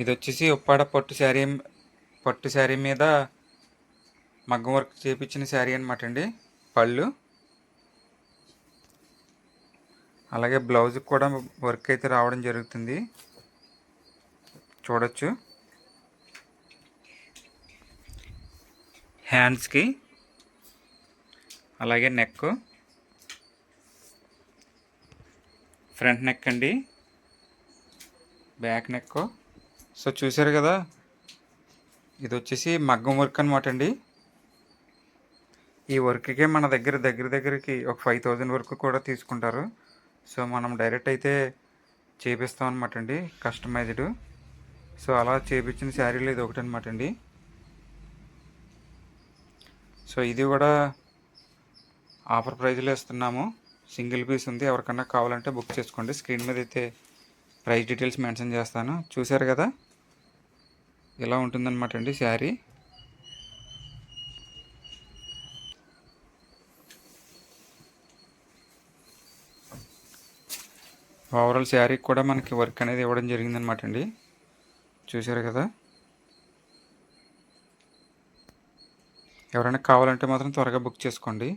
ఇది వచ్చేసి ఉప్పాడ పట్టు శారీ పట్టు శారీ మీద మగ్గం వర్క్ చేపించిన శారీ అనమాట అండి పళ్ళు. అలాగే బ్లౌజ్కి కూడా వర్క్ అయితే రావడం జరుగుతుంది. చూడొచ్చు. హ్యాండ్స్కి అలాగే నెక్ ఫ్రంట్ నెక్ అండి. బ్యాక్ నెక్ సో చూసారు కదా? ఇది వచ్చేసి మగ్గం వర్క్ అనమాట అండి ఈ వర్క్కి మన దగ్గర దగ్గర దగ్గరికి ఒక ఫైవ్ థౌజండ్ వరకు కూడా తీసుకుంటారు. సో మనం డైరెక్ట్ అయితే చేపిస్తాం అనమాట అండి కస్టమైజ్డ్ సో అలా చేపించిన శారీలు ఇది ఒకటి అనమాట అండి సో ఇది కూడా ఆఫర్ ప్రైజ్లో ఇస్తున్నాము. సింగిల్ పీస్ ఉంది ఎవరికన్నా కావాలంటే బుక్ చేసుకోండి. స్క్రీన్ మీద అయితే ప్రైస్ డీటెయిల్స్ మెన్షన్ చేస్తాను. చూసారు కదా? ఇలా ఉంటుందన్నమాట అండి శారీ. ఓవరాల్ శారీకి కూడా మనకి వర్క్ అనేది ఇవ్వడం జరిగిందనమాట అండి. చూసారు కదా? ఎవరైనా కావాలంటే మాత్రం త్వరగా బుక్ చేసుకోండి.